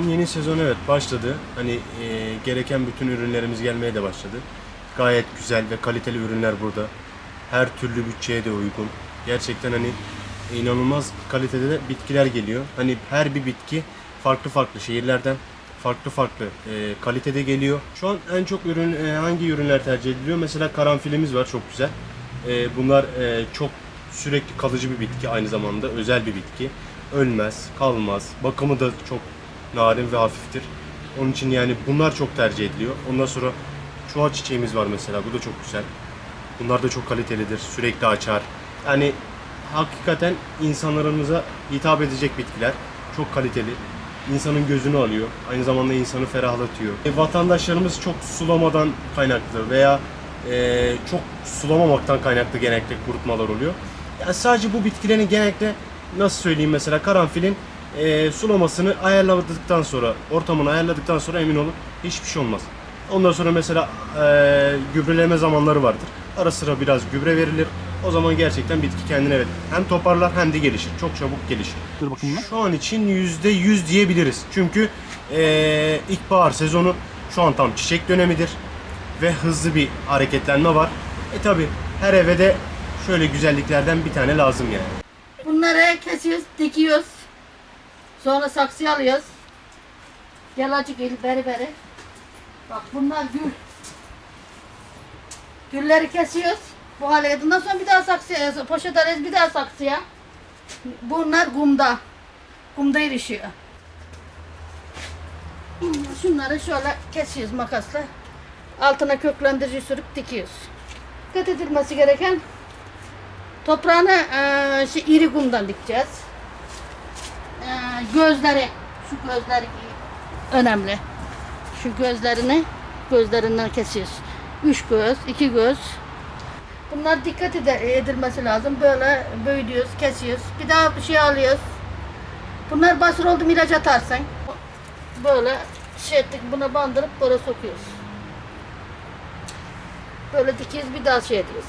yeni sezon evet başladı. Hani e, gereken bütün ürünlerimiz gelmeye de başladı. Gayet güzel ve kaliteli ürünler burada. Her türlü bütçeye de uygun. Gerçekten hani inanılmaz kalitede de bitkiler geliyor. Hani her bir bitki farklı farklı şehirlerden farklı farklı e, kalitede geliyor. Şu an en çok ürün e, hangi ürünler tercih ediliyor? Mesela karanfilimiz var çok güzel. E, bunlar e, çok sürekli kalıcı bir bitki aynı zamanda özel bir bitki. Ölmez, kalmaz. Bakımı da çok narin ve hafiftir. Onun için yani bunlar çok tercih ediliyor. Ondan sonra çuha çiçeğimiz var mesela. Bu da çok güzel. Bunlar da çok kalitelidir. Sürekli açar. Yani hakikaten insanlarımıza hitap edecek bitkiler. Çok kaliteli. İnsanın gözünü alıyor. Aynı zamanda insanı ferahlatıyor. E, vatandaşlarımız çok sulamadan kaynaklı veya e, çok sulamamaktan kaynaklı genellikle kurutmalar oluyor. Yani sadece bu bitkilerin genellikle nasıl söyleyeyim mesela karanfilin e, sulamasını ayarladıktan sonra, ortamını ayarladıktan sonra emin olun hiçbir şey olmaz. Ondan sonra mesela e, gübreleme zamanları vardır. Ara sıra biraz gübre verilir. O zaman gerçekten bitki kendine evet hem toparlar hem de gelişir. Çok çabuk gelişir. Dur bakayım ben. Şu an için yüzde yüz diyebiliriz. Çünkü e, ilkbahar sezonu şu an tam çiçek dönemidir. Ve hızlı bir hareketlenme var. E tabi her eve de şöyle güzelliklerden bir tane lazım yani. Bunları kesiyoruz, dikiyoruz. Sonra saksıya alıyoruz. Gel acık el beri beri. Bak bunlar gül. Gülleri kesiyoruz. Bu hale geldiğinden sonra bir daha saksıya, poşet alıyoruz bir daha saksıya. Bunlar kumda. Kumda erişiyor. Şunları şöyle kesiyoruz makasla. Altına köklendirici sürüp dikiyoruz. Dikkat edilmesi gereken Toprağını eee şey, iri kumdan dikeceğiz. Eee, gözleri, şu gözler önemli. Şu gözlerini gözlerinden kesiyoruz. Üç göz, iki göz. Bunlar dikkat edilmesi lazım. Böyle büyütüyoruz, kesiyoruz. Bir daha bir şey alıyoruz. Bunlar basur oldu mu ilaç atarsan. Böyle şey ettik, buna bandırıp böyle sokuyoruz. Böyle dikiyoruz, bir daha şey ediyoruz.